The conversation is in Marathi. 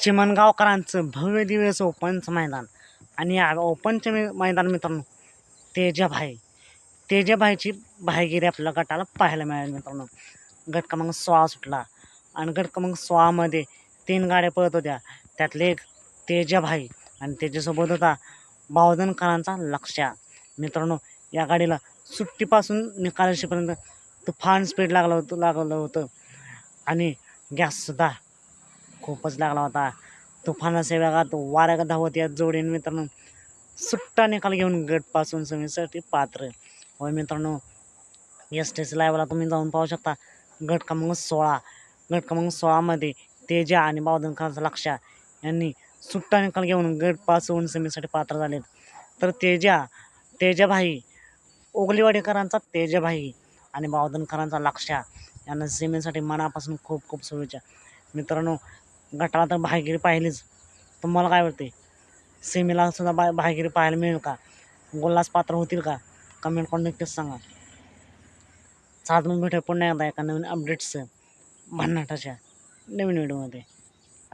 चिमणगावकरांचं भव्य दिवस ओपनचं मैदान. आणि या ओपनचे मे मैदान मित्रांनो तेजाभाई. तेजाभाईची भाईगिरी आपल्या गटाला पाहायला मिळाली मित्रांनो. गट क्रमांक सोळा सुटला. आणि गट क्रमांक सोळामध्ये तीन गाड्या पळत होत्या. त्यातले एक तेजाभाई आणि त्याच्यासोबत होता बावधनकरांचा लक्ष्या. मित्रांनो या गाडीला सुट्टीपासून निकालाशीपर्यंत तुफान स्पीड लागलं होतं लागलं होतं. आणि गॅससुद्धा खूपच लागला होता. तुफानाच्या वेगात वाऱ्या धावत या जोडीने मित्रांनो सुट्टा निकाल घेऊन गटपासून समीसाठी पात्र. होय मित्रांनो एस टी सी लाईव्हला तुम्ही जाऊन पाहू शकता. गट क्रमांक सोळा. गट क्रमांक सोळामध्ये तेजा आणि बावधनकरांचा लक्ष यांनी सुट्टा निकाल घेऊन गटपासून समीसाठी पात्र झालेत. तर तेजा तेजाभाई ओगलीवाडीकरांचा तेजाभाई आणि बावधनकरांचा लक्ष्य यांना सेमेसाठी मनापासून खूप खूप शुभेच्छा. मित्रांनो गटाला तर बाहेरगिरी पाहिलीच. तुम्हाला काय वाटते सेमीला सुद्धा बा बाहेरगिरी पाहायला मिळेल का? गोल्लास पात्र होतील का? कमेंट करून नक्कीच सांगा. साधून मग भेटूया पुन्हा एकदा एका नवीन अपडेट्स भन्नाटाच्या नवीन व्हिडिओमध्ये